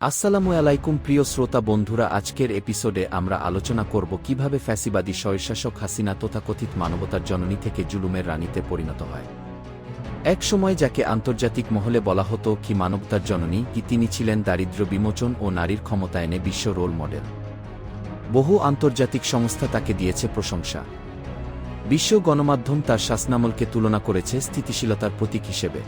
আসসালামু আলাইকুম প্রিয় শ্রোতা বন্ধুরা, আজকের এপিসোডে আমরা আলোচনা করব কীভাবে ফ্যাসিবাদী স্বৈরশাসক হাসিনা তথাকথিত মানবতার জননী থেকে জুলুমের রানীতে পরিণত হয়। এক সময় যাকে আন্তর্জাতিক মহলে বলা হতো কি মানবতার জননী, কি তিনি ছিলেন দারিদ্র্য বিমোচন ও নারীর ক্ষমতায়নে বিশ্ব রোল মডেল। বহু আন্তর্জাতিক সংস্থা তাকে দিয়েছে প্রশংসা। বিশ্ব গণমাধ্যম তার শাসনামলকে তুলনা করেছে স্থিতিশীলতার প্রতীক হিসেবে।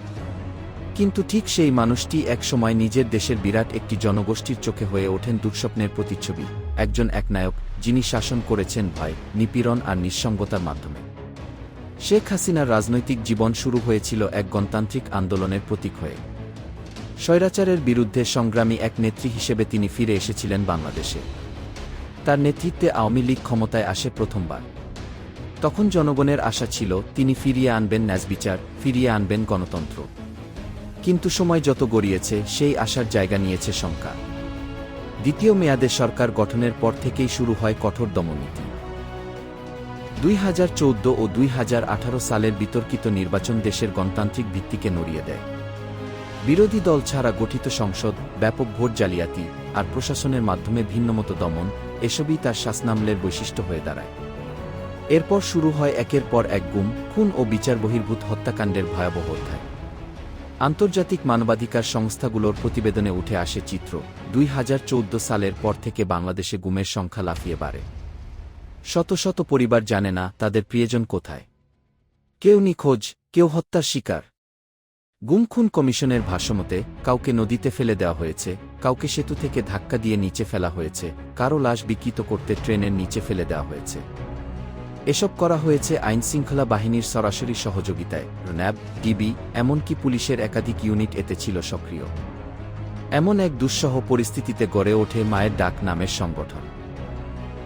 কিন্তু ঠিক সেই মানুষটি একসময় নিজের দেশের বিরাট একটি জনগোষ্ঠীর চোখে হয়ে ওঠেন দুঃস্বপ্নের প্রতিচ্ছবি, একজন একনায়ক যিনি শাসন করেছেন ভয়, নিপীড়ন আর নিঃসঙ্গতার মাধ্যমে। শেখ হাসিনার রাজনৈতিক জীবন শুরু হয়েছিল এক গণতান্ত্রিক আন্দোলনের প্রতীক হয়ে। স্বৈরাচারের বিরুদ্ধে সংগ্রামী এক নেত্রী হিসেবে তিনি ফিরে এসেছিলেন বাংলাদেশে। তার নেতৃত্বে আওয়ামী লীগ ক্ষমতায় আসে প্রথমবার। তখন জনগণের আশা ছিল, তিনি ফিরিয়ে আনবেন ন্যাজবিচার ফিরিয়ে আনবেন গণতন্ত্র। কিন্তু সময় যত গড়িয়েছে, সেই আশার জায়গা নিয়েছে শঙ্কা। দ্বিতীয় মেয়াদে সরকার গঠনের পর থেকেই শুরু হয় কঠোর দমনীতি দুই হাজার চৌদ্দ ও দুই হাজার আঠারো সালের বিতর্কিত নির্বাচন দেশের গণতান্ত্রিক ভিত্তিকে নড়িয়ে দেয়। বিরোধী দল ছাড়া গঠিত সংসদ, ব্যাপক ভোট জালিয়াতি আর প্রশাসনের মাধ্যমে ভিন্নমত দমন, এসবই তার শাসনামলের বৈশিষ্ট্য হয়ে দাঁড়ায়। এরপর শুরু হয় একের পর এক গুম, খুন ও বিচার বহির্ভূত হত্যাকাণ্ডের ভয়াবহ অধ্যায়। আন্তর্জাতিক মানবাধিকার সংস্থাগুলোর প্রতিবেদনে উঠে আসে চিত্র, দুই হাজার চৌদ্দ সালের পর থেকে বাংলাদেশে গুমের সংখ্যা লাফিয়ে বাড়ে। শত শত পরিবার জানে না তাদের প্রিয়জন কোথায়। কেউ নিখোঁজ, কেউ হত্যার শিকার। গুমখুন কমিশনের ভাষ্যমতে, কাউকে নদীতে ফেলে দেওয়া হয়েছে, কাউকে সেতু থেকে ধাক্কা দিয়ে নিচে ফেলা হয়েছে কারও লাশ বিকৃত করতে ট্রেনের নিচে ফেলে দেওয়া হয়েছে। এসব করা হয়েছে আইনশৃঙ্খলা বাহিনীর সরাসরি সহযোগিতায়, র্যাব, ডিবি, এমনকি পুলিশের একাধিক ইউনিট এতে ছিল সক্রিয়। এমন এক দুঃসহ পরিস্থিতিতে গড়ে ওঠে মায়ের ডাক নামের সংগঠন।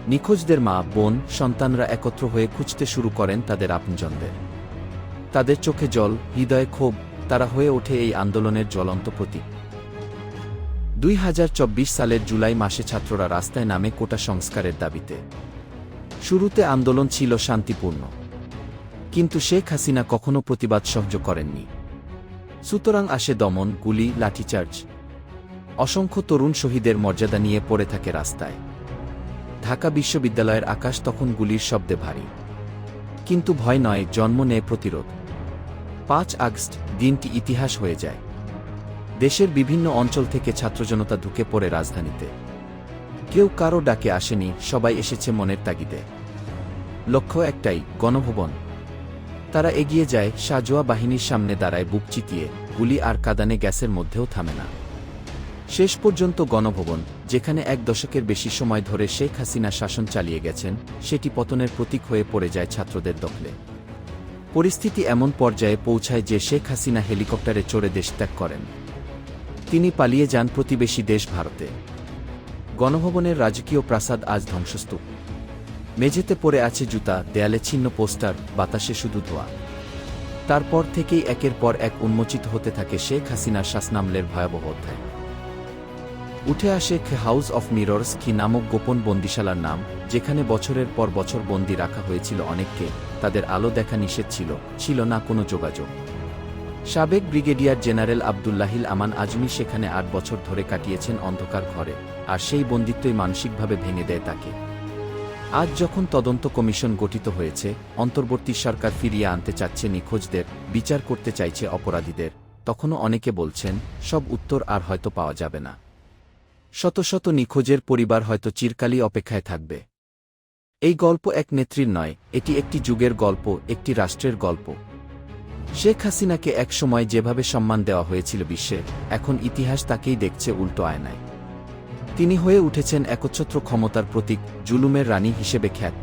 নিখোঁজদের মা, বোন, সন্তানরা একত্র হয়ে খুঁজতে শুরু করেন তাদের আপনজনদের। তাদের চোখে জল, হৃদয়ে ক্ষোভ, তারা হয়ে ওঠে এই আন্দোলনের জ্বলন্ত প্রতীক। দুই হাজার চব্বিশ সালের জুলাই মাসে ছাত্ররা রাস্তায় নামে কোটা সংস্কারের দাবিতে। শুরুতে আন্দোলন ছিল শান্তিপূর্ণ। কিন্তু শেখ হাসিনা কখনো প্রতিবাদ সহ্য করেননি। সুতরাং আসে দমন, গুলি, লাঠিচার্জ। অসংখ্য তরুণ শহীদের মর্যাদা নিয়ে পড়ে থাকে রাস্তায়। ঢাকা বিশ্ববিদ্যালয়ের আকাশ তখন গুলির শব্দে ভারী। কিন্তু ভয় নয়, জন্ম নেয় প্রতিরোধ। পাঁচ আগস্ট, দিনটি ইতিহাস হয়ে যায়। দেশের বিভিন্ন অঞ্চল থেকে ছাত্রজনতা ঢুকে পড়ে রাজধানীতে। কেউ কারও ডাকে আসেনি, সবাই এসেছে মনের তাগিদে। লক্ষ্য একটাই, গণভবন। তারা এগিয়ে যায়, সাজোয়া বাহিনীর সামনে দাঁড়ায় বুক চিতিয়ে, গুলি আর কাদানে গ্যাসের মধ্যেও থামে না। শেষ পর্যন্ত গণভবন, যেখানে এক দশকের বেশি সময় ধরে শেখ হাসিনা শাসন চালিয়ে গেছেন, সেটি পতনের প্রতীক হয়ে পড়ে যায় ছাত্রদের দখলে। পরিস্থিতি এমন পর্যায়ে পৌঁছায় যে শেখ হাসিনা হেলিকপ্টারে চড়ে দেশ ত্যাগ করেন। তিনি পালিয়ে যান প্রতিবেশী দেশ ভারতে। গণভবনের রাজকীয় প্রাসাদ আজ ধ্বংসস্তূপ। মেঝেতে পড়ে আছে জুতা, দেয়ালে ছিন্ন পোস্টার, বাতাসে শুধু ধোয়া। তারপর থেকেই একের পর এক উন্মোচিত হতে থাকে শেখ হাসিনার শাসনামলের ভয়াবহ অধ্যায়। উঠে আসে খে হাউস অফ মিরর্স কি নামক গোপন বন্দিশালার নাম, যেখানে বছরের পর বছর বন্দি রাখা হয়েছিল অনেককে, তাদের আলো দেখা নিষেধ ছিল ছিল না কোনো যোগাযোগ। সাবেক ব্রিগেডিয়ার জেনারেল আবদুল্লাহিল আমান আজমি সেখানে আট বছর ধরে কাটিয়েছেন অন্ধকার ঘরে, আর সেই বন্দিত্বই মানসিকভাবে ভেঙে দেয় তাকে। আজ যখন তদন্ত কমিশন গঠিত হয়েছে, অন্তর্বর্তী সরকার ফিরিয়ে আনতে চাচ্ছে নিখোঁজদের, বিচার করতে চাইছে অপরাধীদের। তখনও অনেকে বলছেন, সব উত্তর আর হয়তো পাওয়া যাবে না। শত শত নিখোঁজের পরিবার হয়তো চিরকালই অপেক্ষায় থাকবে। এই গল্প এক নেত্রীর নয়, এটি একটি যুগের গল্প, একটি রাষ্ট্রের গল্প। শেখ হাসিনাকে এক সময় যেভাবে সম্মান দেওয়া হয়েছিল বিশ্বে, এখন ইতিহাস তাকেই দেখছে উল্টো আয়নায়। তিনি হয়ে উঠেছেন একচ্ছত্র ক্ষমতার প্রতীক জুলুমের রানী হিসেবে খ্যাত।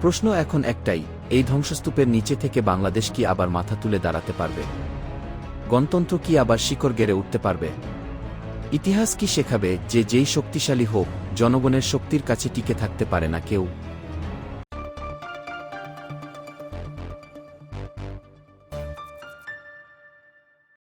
প্রশ্ন এখন একটাই, এই ধ্বংসস্তূপের নিচে থেকে বাংলাদেশ কি আবার মাথা তুলে দাঁড়াতে পারবে? গণতন্ত্র কি আবার শিকড় গেড়ে উঠতে পারবে? ইতিহাস কি শেখাবে যে যেই শক্তিশালী হোক, জনগণের শক্তির কাছে টিকে থাকতে পারে না কেউ?